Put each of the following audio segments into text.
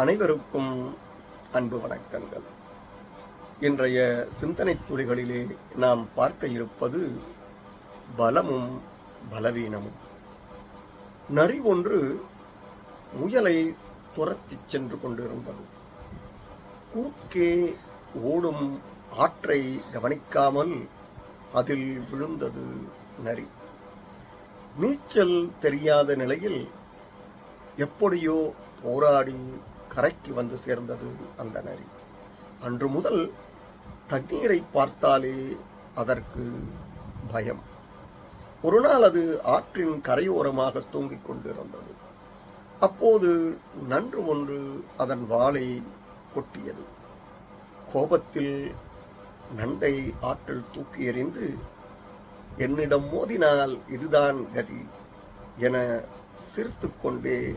அனைவருக்கும் அன்பு வணக்கங்கள். இன்றைய சிந்தனை துளிகளிலே நாம் பார்க்க இருப்பது பலமும் பலவீனமும். நரி ஒன்று முயலை துரத்திச் சென்று கொண்டிருந்தது. குறுக்கே ஓடும் ஆற்றை கவனிக்காமல் அதில் விழுந்தது நரி. நீச்சல் தெரியாத நிலையில் எப்படியோ போராடி கரைக்கு வந்து சேர்ந்தது அந்த நரி. அன்று முதல் தண்ணீரை பார்த்தாலே அதற்கு பயம். ஒரு நாள் அது ஆற்றின் கரையோரமாக தூங்கிக் கொண்டிருந்தது. அப்போது நன்று ஒன்று அதன் வாளை கொட்டியது. கோபத்தில் நண்டை ஆற்றில் தூக்கி எறிந்து என்னிடம் மோதினால் இதுதான் கதி என சிரித்து கொண்டே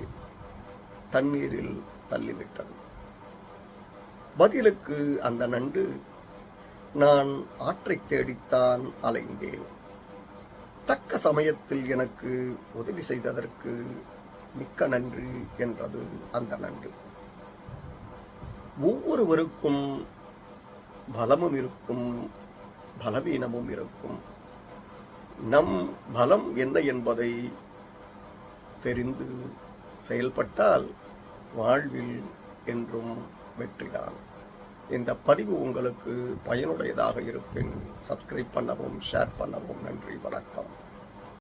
தண்ணீரில் தள்ளிவிட்டது. பதிலுக்கு அந்த நண்டு நான் ஆற்றை தேடித்தான் அலைந்தேன். தக்க சமயத்தில் எனக்கு உதவி செய்ததற்கு மிக்க நன்றி என்றது அந்த நண்டு. ஒவ்வொருவருக்கும் பலமும் இருக்கும் பலவீனமும் இருக்கும். நம் பலம் என்ன என்பதை தெரிந்து செயல்பட்டால் வாழ்வில் என்றும் வெற்றிதான். இந்த பதிவு உங்களுக்கு பயனுடையதாக இருப்பின் சப்ஸ்கிரைப் பண்ணவும் ஷேர் பண்ணவும் நன்றி வணக்கம்.